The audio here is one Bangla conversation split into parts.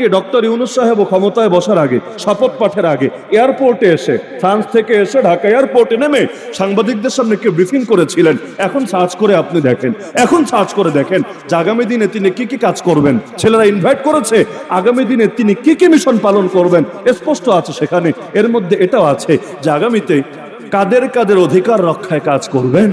কে ডক্টর ইউনুস সাহেব ক্ষমতায় বসার আগে, শপথ পাঠের আগে, এয়ারপোর্টে এসে, ফ্রান্স থেকে এসে ঢাকা এয়ারপোর্টে নেমে সাংবাদিকদের সামনে কে ব্রিফিং করেছিলেন? এখন সার্চ করে আপনি দেখেন, এখন সার্চ করে দেখেন, যে আগামী দিনে তিনি কি কি কাজ করবেন? ছেলেরা ইনভাইট করেছে, আগামী দিনে তিনি কি কি মিশন পালন করবেন? স্পষ্ট আছে সেখানে, এর মধ্যে এটাও আছে যে আগামীতে কাদের কাদের অধিকার রক্ষায় কাজ করবেন?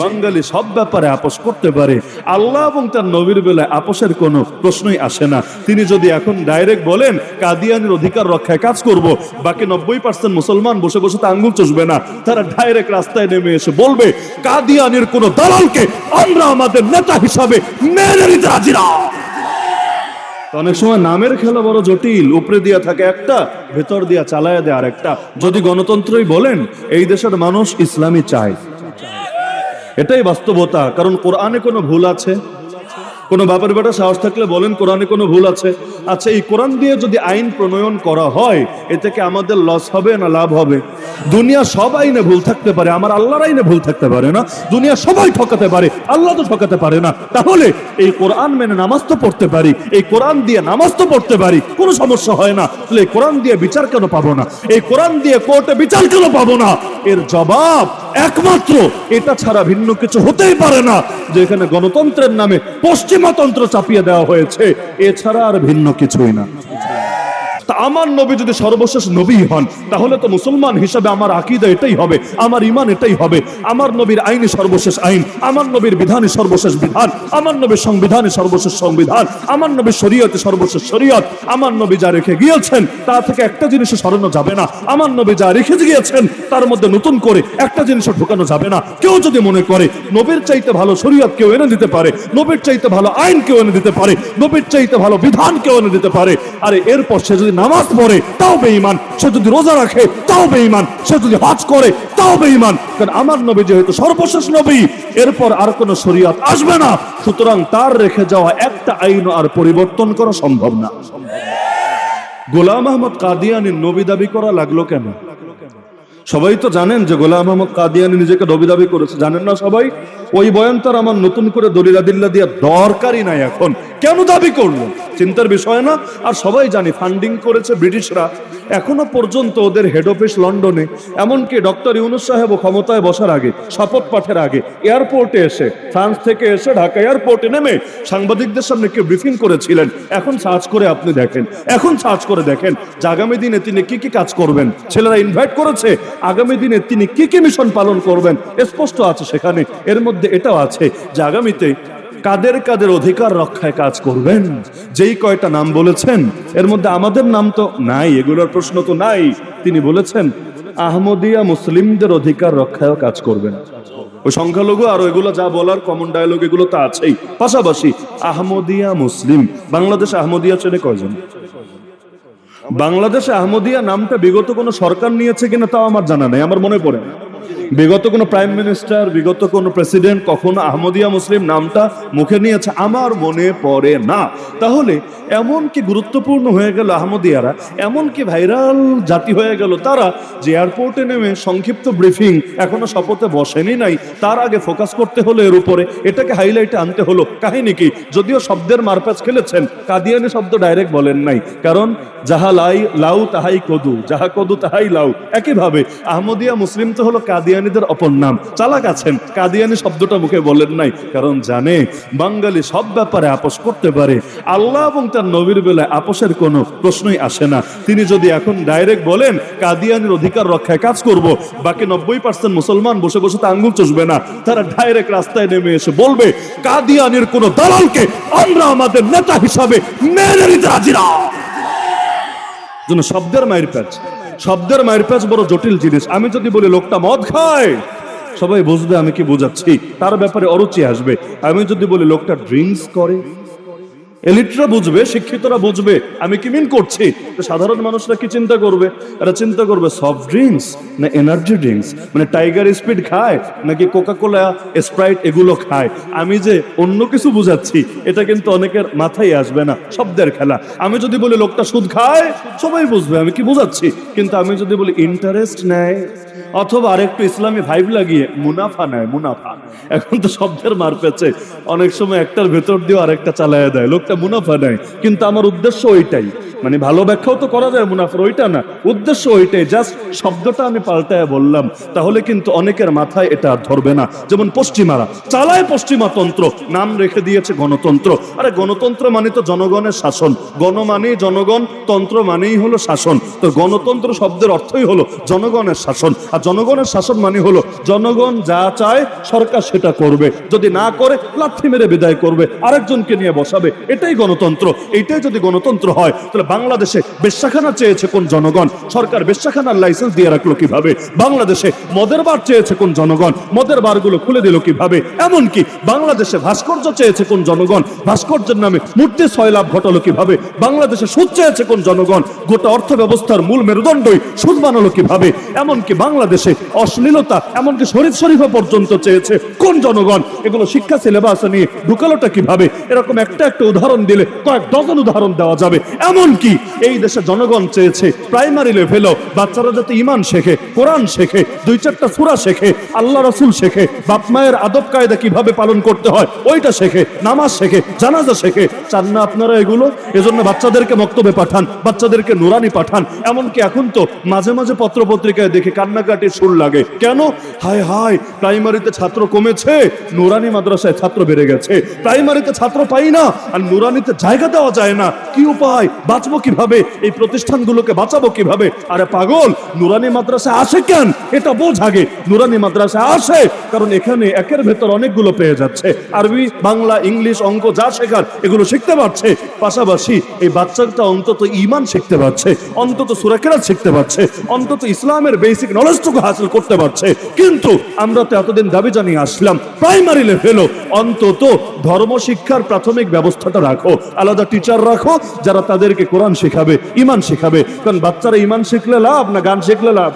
বাঙালি সব ব্যাপারে আপোষ করতে পারে। আল্লাহ এবং তার নবীর বেলায় আপোষের কোনো প্রশ্নই আসে না। তিনি যদি এখন ডাইরেক্ট বলেন কাদিয়ানের অধিকার রক্ষায় কাজ করব বাকি নব্বই পার্সেন্ট মুসলমান বসে বসে তো আঙ্গুল চষবে না। তারা ডাইরেক্ট রাস্তায় নেমে এসে বলবে কাদিয়ানের কোন দালালকে আমরা আমাদের নেতা হিসাবে মেনে নিতে রাজি না। অনেক সময় নামের খেলা বড় জটিল। উপরে দিয়া থাকে একটা, ভেতর দিয়া চালায় দেয় আর একটা যদি গণতন্ত্রই বলেন, এই দেশের মানুষ ইসলামী চায়। এটাই বাস্তবতা, কারণ কোরআনে কোনো ভুল আছে? কোনো বাপের বেটা সাহস থাকলে বলেন, কোরআনে কোনো ভুল আছে? আচ্ছা এই কোরআন দিয়ে যদি আইন প্রণয়ন করা হয়, এ থেকে আমাদের লস হবে না লাভ হবে? দুনিয়া সব আইনে ভুল থাকতে পারে, আমার আল্লাহর আইনে ভুল থাকতে পারে না, দুনিয়া সবাই ঠকাতে পারে, আল্লাহ তো ঠকাতে পারে না। তাহলে এই কোরআন মেনে নামাজ তো পড়তে পারি, এই কোরআন দিয়ে নামাজ তো পড়তে পারি, কোনো সমস্যা হয় না। তাহলে এই কোরআন দিয়ে বিচার কেন পাবো না? এই কোরআন দিয়ে কোর্টে বিচার কেন পাবো না? এর জবাব একমাত্র, এটা ছাড়া ভিন্ন কিছু হতেই পারে না। যে এখানে গণতন্ত্রের নামে পশ্চিমাতন্ত্র চাপিয়ে দেওয়া হয়েছে। এছাড়া আর ভিন্ন কিছুই না। তা আমার নবী যদি সর্বশেষ নবী হন, তাহলে তো মুসলমান হিসাবে আমার আকিদা এটাই হবে, আমার ইমান এটাই হবে। আমার নবীর আইনই সর্বশেষ আইন, আমার নবীর বিধানই সর্বশেষ বিধান, আমার নবীর সংবিধানই সর্বশেষ সংবিধান, আমার নবীর শরীয়তে সর্বশেষ শরীয়ত, আমার নবী যা রেখে গিয়েছেন, তা থেকে একটা জিনিসও সরানো যাবে না। আমার নবী যা রেখে গিয়েছেন, তার মধ্যে নতুন করে একটা জিনিসও ঢোকানো যাবে না। কেউ যদি মনে করে, নবীর চাইতে ভালো শরীয়ত কেউ এনে দিতে পারে, নবীর চাইতে ভালো আইন কেউ এনে দিতে পারে, নবীর চাইতে ভালো বিধান কেউ এনে দিতে পারে, আরে এরপর সে যদি নামাজ পড়ে, তাও বেঈমান। সে যদি রোজা রাখে, তাও বেঈমান। সে যদি হজ করে, তাও বেঈমান। কারণ আমার নবী যেহেতু সর্বশেষ নবী, এরপর আর কোনো শরীয়ত আসবে না। সুতরাং তার রেখে যাওয়া একটা আইন আর পরিবর্তন করা সম্ভব না। গোলাম আহমদ কাদিয়ানির নবী দাবি করা লাগল কেন? সবাই তো জানেন যে গোলাম আহমদ কাদিয়ানি নিজেকে নবী দাবি করেছে, জানেন না সবাই? ওই বয়ানটার আমার নতুন করে দলিলাদিল্লা দিয়ে দরকারই নাই এখন। কেন দাবি করল? চিন্তার বিষয় না। আর সবাই জানি ফান্ডিং করেছে ব্রিটিশরা। এখনও পর্যন্ত ওদের হেড অফিস লন্ডনে, এমনকি ডক্টর ইউনুস সাহেব ক্ষমতায় বসার আগে, শপথ পাঠের আগে এয়ারপোর্টে এসে, ফ্রান্স থেকে এসে ঢাকা এয়ারপোর্টে নেমে সাংবাদিকদের সামনে কে ব্রিফিং করেছিলেন। এখন সার্চ করে আপনি দেখেন, এখন সার্চ করে দেখেন যে আগামী দিনে তিনি কি কি কাজ করবেন। ছেলেরা ইনভাইট করেছে, আগামী দিনে তিনি কি কি মিশন পালন করবেন। স্পষ্ট আছে সেখানে, এর মধ্যে এটাও আছে যে আগামীতে কাদের কাদের অধিকার রক্ষায় কাজ করবেন? যেই কয়টা নাম বলেছেন, এর মধ্যে আমাদের নাম তো নাই, এগুলোর প্রশ্ন তো নাই। তিনি বলেছেন, আহমদিয়া মুসলিমদের অধিকার রক্ষায় কাজ করবেন। ওই সংখ্যালঘু আর এগুলো যা বলার কমন ডায়লগ এগুলো তো আছেই। পাশাপাশি, আহমদিয়া মুসলিম। বাংলাদেশ আহমদিয়া চেনে কয়জন? বাংলাদেশে আহমদিয়া নামটা বিগত কোনো সরকার নিয়েছে কিনা তাও আমার জানা নেই, আমার মনে পড়ে না। বিগত কোনো প্রাইম মিনিস্টার বিগত কোনো প্রেসিডেন্ট কখনো আহমদিয়া মুসলিম নামটা মুখে নিয়েছে, আমার মনে পড়ে না। তাহলে এমন কি গুরুত্বপূর্ণ হয়ে গেল আহমদিয়ারা? এমন কি ভাইরাল জাতি হয়ে গেল তারা যে এয়ারপোর্টে নেমে সংক্ষিপ্ত ব্রিফিং এখনও শপথে বসেনি নাই, তার আগে ফোকাস করতে হলো এর উপরে, এটাকে হাইলাইটে আনতে হলো। কাহিনী কি? যদিও শব্দের মারপ্যাচ খেলেছেন, কাদিয়ানি শব্দ ডাইরেক্ট বলেন নাই, কারণ যাহা লাই, লাউ, তাহাই কদু, যাহা কদু, তাহাই লাউ। একইভাবে আহমদিয়া মুসলিম তো হলো কাদিয়ানিদের অপর নাম। চালাক আছেন। কাদিয়ানি শব্দটা মুখে বলেন নাই, কারণ জানে, বাঙালি সব ব্যাপারে আপোষ করতে পারে। আল্লাহ এবং তার নবীর বেলায় আপোষের কোনো প্রশ্নই আসে না। তিনি যদি এখন ডাইরেক্ট বলেন, কাদিয়ানির অধিকার রক্ষায় কাজ করব, বাকি নব্বই পার্সেন্ট মুসলমান বসে বসে তো আঙ্গুল চষবে না। তারা ডাইরেক্ট রাস্তায় নেমে এসে বলবে, কাদিয়ানির কোন দালালকে আমরা আমাদের নেতা হিসাবে মেনে নিতে রাজি না। জন্য শব্দের মায়ের প্যাচ। শব্দের মায়ের বড় জটিল জিনিস। আমি যদি বলি, লোকটা মদ খায়? সবাই বুঝবে আমি কি বুঝাচ্ছি। তার ব্যাপারে অরুচি আসবে। আমি যদি বলি, লোকটা ড্রিঙ্কস করে? এলিটরা বুঝবে, শিক্ষিতরা বুঝবে, আমি কি মিন করছি? সাধারণ মানুষরা কি চিন্তা করবে? এরা চিন্তা করবে সফট ড্রিঙ্কস না এনার্জি ড্রিঙ্কস মানে টাইগার স্পিড খায় নাকি কোকা কোলা স্প্রাইট এগুলো খায়? আমি যে অন্য কিছু বুঝাচ্ছি, এটা কিন্তু অনেকের মাথায় আসবে না, শব্দের খেলা। আমি যদি বলি লোকটা সুদ খায়, সবাই বুঝবে, আমি কি বুঝাচ্ছি? কিন্তু আমি যদি বলি ইন্টারেস্ট নেয়, অথবা আরেকটু ইসলামী ভাইব লাগিয়ে, মুনাফা নেয়, মুনাফা। এখন তো শব্দের মার পেছে। অনেক সময় একটার ভেতর দিয়ে আরেকটা চালায় দেয়। লোক একটা মুনাফা নেয়। কিন্তু আমার উদ্দেশ্য ওইটাই। মানে ভালো ব্যাখ্যাও তো করা যায় মুনাফার, ওইটা না। উদ্দেশ্য ওইটাই, জাস্ট শব্দটা আমি পাল্টায় বললাম। তাহলে কিন্তু অনেকের মাথায় এটা আর ধরবে না। যেমন পশ্চিমারা, চালায় পশ্চিমা তন্ত্র, নাম রেখে দিয়েছে গণতন্ত্র। আরে গণতন্ত্র মানে তো জনগণের শাসন। গণ মানেই জনগণ, তন্ত্র মানেই হলো শাসন। তো গণতন্ত্র শব্দের অর্থই হলো জনগণের শাসন। আর জনগণের শাসন মানে হলো জনগণ যা চায়, সরকার সেটা করবে। যদি না করে, লাথি মেরে বিদায় করবে। আরেকজনকে নিয়ে বসাবে। এটাই গণতন্ত্র এইটাই যদি গণতন্ত্র হয়, তাহলে বাংলাদেশে বেশ্যাখানা চেয়েছে কোন জনগণ? সরকার বেশ্যাখানার লাইসেন্স দিয়ে রাখল কীভাবে? বাংলাদেশে মদের বার চেয়েছে কোন জনগণ? মদের বারগুলো খুলে দিল কীভাবে? এমনকি বাংলাদেশে ভাস্কর্য চেয়েছে কোন জনগণ? ভাস্কর্যের নামে মূর্তি লাভ ঘটালো কীভাবে? বাংলাদেশে সুদ চেয়েছে কোন জনগণ? গোটা অর্থ ব্যবস্থার মূল মেরুদণ্ডই সুদ বানালো কীভাবে? এমনকি বাংলাদেশে অশ্লীলতা, এমনকি শরীফ শরীফা পর্যন্ত চেয়েছে কোন জনগণ? এগুলো শিক্ষা সিলেবাস নিয়ে ঢুকালোটা কীভাবে? এরকম একটা একটা উদাহরণ দিলে কয়েক ডজন উদাহরণ দেওয়া যাবে। এমনকি এই দেশে জনগণ চেয়েছে প্রাইমারি লেভেলও বাচ্চারা যাতে ইমান শেখে, কোরআন শেখে, দুই চারটা সুরা শেখে, আল্লাহ রসুল শেখে, বাপ মায়ের আদব কায়দা কীভাবে পালন করতে হয়, ওইটা শেখে, নামাজ শেখে, জানাজা শেখে। চান না আপনারা এগুলো? এজন্য বাচ্চাদেরকে বক্তব্যে পাঠান, বাচ্চাদেরকে নুরানি পাঠান। এমনকি এখন তো মাঝে মাঝে পত্র পত্রিকায় দেখে কান্নাকাটির সুর লাগে। কেন? হায় হায় প্রাইমারিতে ছাত্র কমেছে, নুরানি মাদ্রাসায় ছাত্র বেড়ে গেছে। প্রাইমারিতে ছাত্র পাই না, আর নুরানিতে জায়গা দেওয়া যায় না। কি উপায়? বাঁচবো কীভাবে? এই প্রতিষ্ঠানগুলোকে বাঁচাবো কীভাবে? আরে পাগল, নুরানি মাদ্রাসা আসে কেন? এটা বোঝ আগে। নুরানি মাদ্রাসা আসে, কারণ এখানে একের ভেতর অনেকগুলো পেয়ে যাচ্ছে। আরবি, বাংলা, ইংলিশ, অঙ্ক যা শেখার, এগুলো শিখতে পারছে। পাশাপাশি এই বাচ্চাটা অন্তত ইমান শিখতে পারছে। অন্তত সুরাকেরাত শিখতে পারছে। অন্তত ইসলামের বেসিক নলেজটুকু হাসিল করতে পারছে। কিন্তু আমরা তো এতদিন দাবি জানিয়ে আসলাম প্রাইমারি লেভেলও অন্তত ধর্ম শিক্ষার প্রাথমিক ব্যবস্থাটা রাখো, আলাদা টিচার রাখো, যারা তাদেরকে কোরআন শেখাবে ইমান শেখাবে। কারণ বাচ্চারা ইমান শিখলে লাভ না গান শিখলে লাভ?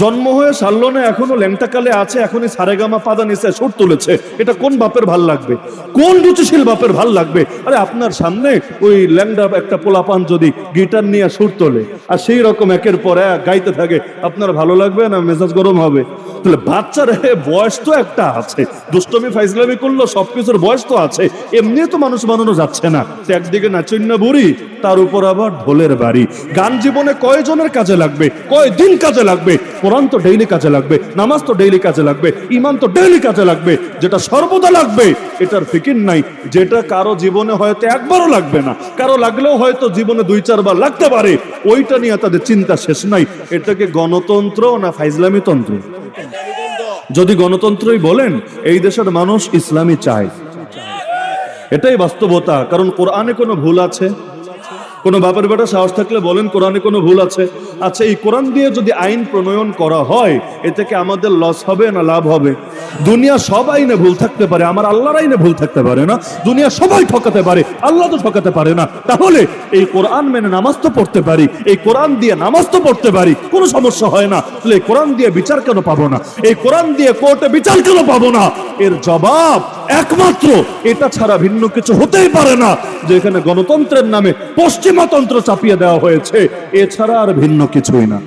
জন্ম হয়ে সাল্লনে এখনও ল্যাংটাকালে আছে, এখনই সারেগামা পাদা নিচে সুর তুলেছে। এটা কোন বাপের ভালো লাগবে? কোন রুচিশীল বাপের ভালো লাগবে? আরে আপনার সামনে ওই ল্যাংডা একটা পোলাপান যদি গিটার নিয়ে সুর তোলে, আর সেই রকম একের পর এক গাইতে থাকে, আপনার ভালো লাগবে না? মেজাজ গরম হবে। তাহলে বাচ্চার বয়স তো একটা আছে। দুষ্টমি, ফাইজলামি করল, সবকিছুর বয়স তো আছে। এমনি তো মানুষ বানানো যাচ্ছে না। একদিকে নাচন্য বুড়ি, তার উপর আবার ঢোলের বাড়ি। গান জীবনে কয়জনের কাজে লাগবে? কয় দিন কাজে লাগবে? কোরআন তো ডেইলি কাজে লাগবে, নামাজ তো ডেইলি কাজে লাগবে ইমান তো ডেইলি কাজে লাগবে, যেটা সর্বদা লাগবে, এটার ফিকির নাই। যেটা কারও জীবনে হয়তো একবারও লাগবে না, কারও লাগলেও হয়তো জীবনে দুই, চারবার লাগতে পারে, ওইটা নিয়ে তাদের চিন্তা শেষ নাই। এটাকে গণতন্ত্র না ফাইজলামি তন্ত্র? যদি গণতন্ত্রই বলেন, এই দেশের মানুষ ইসলামী চায়। এটাই বাস্তবতা, কারণ কোরআনে কোনো ভুল আছে? কোনো বাপের বেটা সাহস থাকলে বলেন, কোরআনে কোনো ভুল আছে? আচ্ছা এই কোরআন দিয়ে যদি আইন প্রণয়ন করা হয়, এ থেকে আমাদের লস হবে না লাভ হবে? দুনিয়া সব আইনে ভুল থাকতে পারে, আমার আল্লাহর আইনে ভুল থাকতে পারে না, দুনিয়া সবাই ঠকাতে পারে, আল্লাহ তো ঠকাতে পারে না। তাহলে এই কোরআন মেনে নামাজ তো পড়তে পারি, এই কোরআন দিয়ে নামাজ তো পড়তে পারি, কোনো সমস্যা হয় না। তাহলে এই কোরআন দিয়ে বিচার কেন পাবো না? এই কোরআন দিয়ে কোর্টে বিচার কেন পাবো না? এর জবাব একমাত্র, এটা ছাড়া ভিন্ন কিছু হতেই পারে না। যে এখানে গণতন্ত্রের নামে পশ্চিমাতন্ত্র চাপিয়ে দেওয়া হয়েছে। এছাড়া আর ভিন্ন কিছুই না।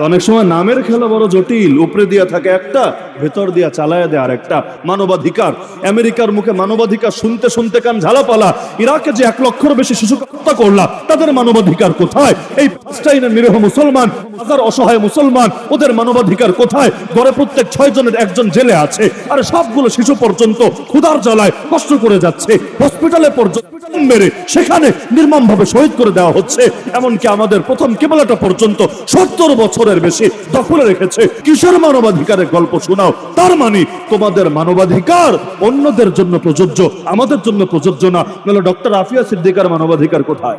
অনেক সময় নামের খেলা বড় জটিল। উপরে দিয়া থাকে একটা, ভেতর দিয়া চালায় দেয় আরেকটা। মানবাধিকার। আমেরিকার মুখে মানবাধিকার শুনতে শুনতে কান ঝালাপালা। ইরাকে যে এক লক্ষর বেশি শিশু হত্যা করলা, তাদের মানবাধিকার কোথায়? এই পাঁচটাইনের নিরীহ মুসলমান, হাজার অসহায় মুসলমান, ওদের মানবাধিকার কোথায়? গড়ে প্রত্যেক ছয় জনের একজন জেলে আছে, আর সবগুলো শিশু পর্যন্ত ক্ষুধার জ্বালায় কষ্ট করে যাচ্ছে। হসপিটালে পর্যন্ত মেরে সেখানে নির্মম ভাবে শহীদ করে দেওয়া হচ্ছে। এমনকি আমাদের প্রথম কেবলাটা পর্যন্ত সত্তর বছরের বেশি, দখলে রেখেছে। কিশোর মানবাধিকারের গল্প শোনাও? তার মানে তোমাদের মানবাধিকার অন্যদের জন্য প্রযোজ্য, আমাদের জন্য প্রযোজ্য না। নাহলে ডক্টর আফিয়া সিদ্দিকার মানবাধিকার কোথায়?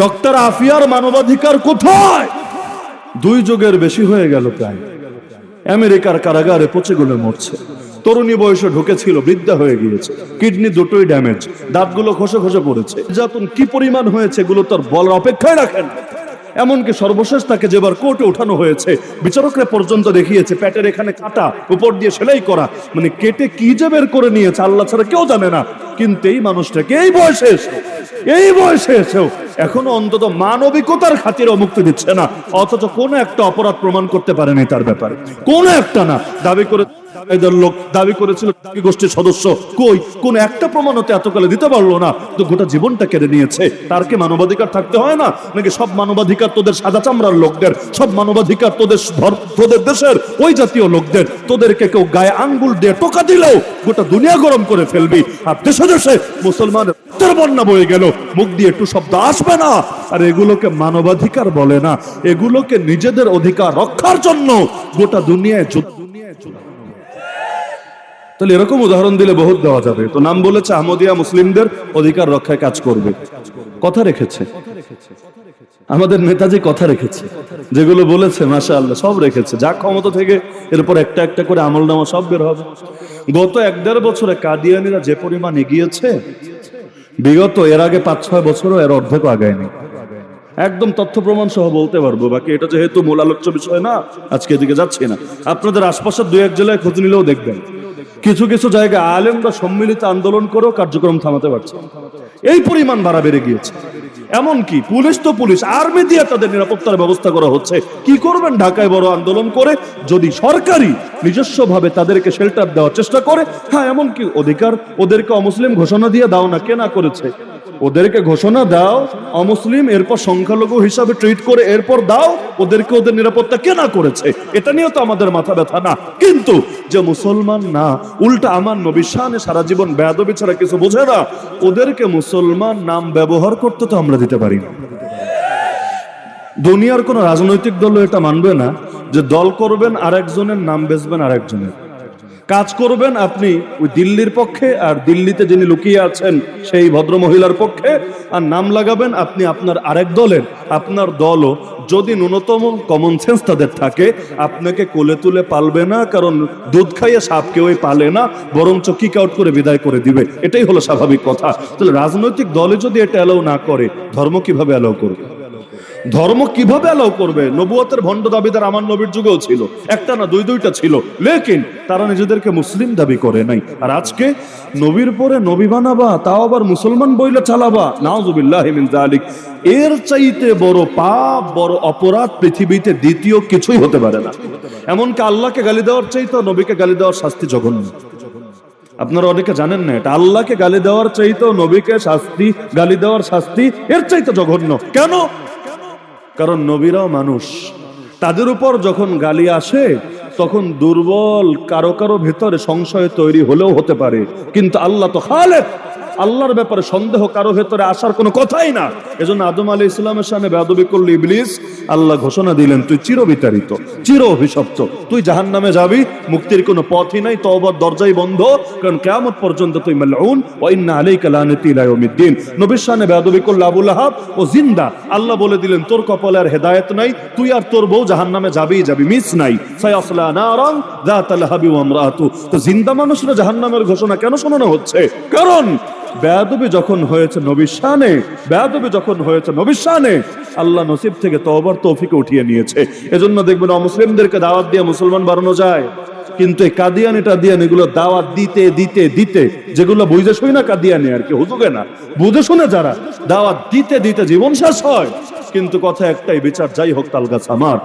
ডক্টর আফিয়ার মানবাধিকার কোথায়? দুই যুগের বেশি হয়ে গেল প্রায়। আমেরিকার কারাগারে পচে গলে মরছে। তরুণী বয়সে ঢুকেছিল, বৃদ্ধা হয়ে গিয়েছে। কিডনি দুটোই ড্যামেজ, দাঁতগুলো খসে খসে পড়েছে। যাতন কি পরিমাণ হয়েছে, এগুলো তার বলার অপেক্ষায় রাখেন। এমনকি সর্বশেষ তাকে যেবার কোর্টে উঠানো হয়েছে, বিচারকরা পর্যন্ত দেখিয়েছে, প্যাটের এখানে কাটা, উপর দিয়ে সেলাই করা। মানে কেটে কি যে বের করে নিয়েছে, আল্লাহ ছাড়া কেউ জানে না। কিন্তু এই মানুষটাকে এই বয়সে এসে এই বয়সে এসেও এখনও অন্তত মানবিকতার খাতিরে মুক্তি দিচ্ছে না। অথচ কোনো একটা অপরাধ প্রমাণ করতে পারেনি তার ব্যাপারে। কোন একটা না। দাবি করে এদের লোক দাবি করেছিল গোষ্ঠীর সদস্য। কই? কোন একটা প্রমাণ হতে এতকালে দিতে পারল না। তো গোটা জীবনটা কেড়ে নিয়েছে। তার মানবাধিকার থাকতে হয় না? নাকি সব মানবাধিকার তোদের সাদা চামড়ার লোকদের, সব মানবাধিকার তোদের তোদের দেশের ওই জাতীয় লোকদের, তোদেরকে কেউ গায়ে আঙ্গুল দিয়ে টোকা দিলেও গোটা দুনিয়া গরম করে ফেলবি। আর দেশে দেশে মুসলমান বন্যা বয়ে গেল। মুখ দিয়ে একটু শব্দ আসবে না? আর এগুলোকে মানবাধিকার বলে না। এগুলোকে নিজেদের অধিকার রক্ষার জন্য গোটা দুনিয়ায় যুদ্ধ তাহলে এরকম উদাহরণ দিলে বহুত দেওয়া যাবে। তো নাম বলেছে আহমদিয়া মুসলিমদের অধিকার রক্ষায় কাজ করবে। কথা রেখেছে। আমাদের নেতাজি কথা রেখেছে। যেগুলো বলেছে মাসা আল্লাহ সব রেখেছে। যা ক্ষমতা থেকে এরপর একটা একটা করে আমল নামা সব বের হবে। গত এক দেড় বছরে কাদিয়ানিরা যে পরিমাণ এগিয়েছে, বিগত এর আগে পাঁচ ছয় বছরও এর অর্ধেক আগায়নি। একদম তথ্য প্রমাণ সহ বলতে পারব, বাকি এটা যেহেতু মূল আলোচ্য বিষয় না, আজকে এদিকে যাচ্ছি না। আপনাদের আশপাশের দু এক জেলায় খোঁজ নিলেও দেখবেন। কিছু কিছু জায়গায় আলেমরা সম্মিলিত আন্দোলন করেও কার্যক্রম থামাতে পারছে। এই পরিমাণ ভাড়া বেড়ে গিয়েছে। এমনকি পুলিশ তো পুলিশ, আর্মি দিয়ে তাদের নিরাপত্তার ব্যবস্থা করা হচ্ছে। কি করবেন? ঢাকায় বড় আন্দোলন করে যদি সরকারি নিজস্বভাবে তাদেরকে শেল্টার দেওয়ার চেষ্টা করে হ্যাঁ এমনকি অধিকার ওদেরকে অমুসলিম ঘোষণা দিয়ে দাও না কেনা করেছে ওদেরকে ঘোষণা দাও, অমুসলিম, এরপর সংখ্যালঘু হিসাবে ট্রিট করে এরপর দাও, ওদেরকে ওদের নিরাপত্তা কেনা করেছে? এটা নিয়েও তো আমাদের মাথা ব্যথা না। কিন্তু যে মুসলমান না, উল্টা আমার নবী শানে সারা জীবন বেয়াদবি ছাড়া কিছু বোঝে না, ওদেরকে মুসলমান নাম ব্যবহার করতে তো আমরা দিতে পারি না। দুনিয়ার কোন রাজনৈতিক দল এটা মানবে না যে দল করবেন আর একজনের নাম বেচবেন আর একজনের কাজ করবেন আপনি ওই দিল্লির পক্ষে, আর দিল্লিতে যিনি লুকিয়ে আছেন সেই ভদ্র মহিলার পক্ষে, আর নাম লাগাবেন আপনি আপনার আরেক দলের, আপনার দলও যদি ন্যূনতম কমন সেন্স তাদের থাকে, আপনাকে কোলে তুলে পালবে না, কারণ দুধ খাইয়ে সাপ কেউই পালে না, বরঞ্চ কিক আউট করে বিদায় করে দিবে। এটাই হলো স্বাভাবিক কথা। তাহলে রাজনৈতিক দলে যদি এটা অ্যালাউ না করে, ধর্ম কীভাবে অ্যালাউ করবে? ধর্ম কীভাবে অ্যালাউ করবে? নবুয়তের ভণ্ড দাবিদার আমার নবীর যুগেও ছিল। একটা না দুই দুইটা ছিল। লেকিন তারা নিজেদেরকে মুসলিম দাবি করে নাই। আর আজকে নবীর পরে নবী বানাবা, তাও আবার মুসলমান বইলে চালাবা। নাউজুবিল্লাহ জালিক এর চাইতে বড় পাপ, বড় অপরাধ পৃথিবীতে দ্বিতীয় কিছুই হতে পারে না। এমনকি আল্লাহকে গালি দেওয়ার চাইতে নবীকে গালি দেওয়ার শাস্তি জঘন্য। আপনারা অনেকে জানেন না এটা। আল্লাহকে গালি দেওয়ার চাইতেও নবীকে শাস্তি, গালি দেওয়ার শাস্তি এর চাইতে জঘন্য। কেন? কারণ নবীরাও মানুষ। তাদের উপর যখন গালি আসে তখন দুর্বল কারও কারও ভেতরে সংশয় তৈরি হলেও হতে পারে। কিন্তু আল্লাহ তো খালেক। আল্লাহর ব্যাপারে সন্দেহ কারও ভেতরে আসার কোনো কথাই না। এজন্য আদম আলী ইসলামের সামনে বেদবি করল ইবলিস। আল্লাহ ঘোষণা দিলেন, তুই চির বিতাড়িত চির অভিশপ্ত তুই জাহান নামে যাবি, মুক্তির কোনো পথই নাই, তওবার দরজাই বন্ধ, কারণ কেয়ামত পর্যন্ত তুই মালউন, ওয়া ইন্না আলাইকা লানাতি ইলা ইয়াউমিদ্দিন। নবীর সামনে বেদবি করল আবুল আহাব ও জিন্দা, আল্লাহ বলে দিলেন, তোর কপালে আর হেদায়েত নাই, তুই আর তোর বউ জাহান নামে যাবেই, যাবি, মিস নাই। সায়াসলা নারাং যাতাল হাবি ওয়া আমরাতু। তো জিন্দা মানুষরা জাহান্নামের ঘোষণা কেন শোনানো হচ্ছে? কারণ বেয়াদবি যখন হয়েছে নবীর শানে যখন হয়েছে নবীর আল্লাহ নসিব থেকে তওবার তৌফিকে উঠিয়ে নিয়েছে। এজন্য দেখবেন অমুসলিমদেরকে দাওয়াত দিয়ে মুসলমান বাড়ানো যায়। কিন্তু এই কাদিয়ানি টাদিয়ান এগুলো দাওয়াত দিতে দিতে দিতে, যেগুলো বুঝে শুই না কাদিয়ানি আর কি, হুজুগে না। বুঝে শুনে যারা দাওয়াত দিতে দিতে জীবন শেষ হয়। কিন্তু কথা একটাই, বিচার যাই হোক তাল গাছ আমার।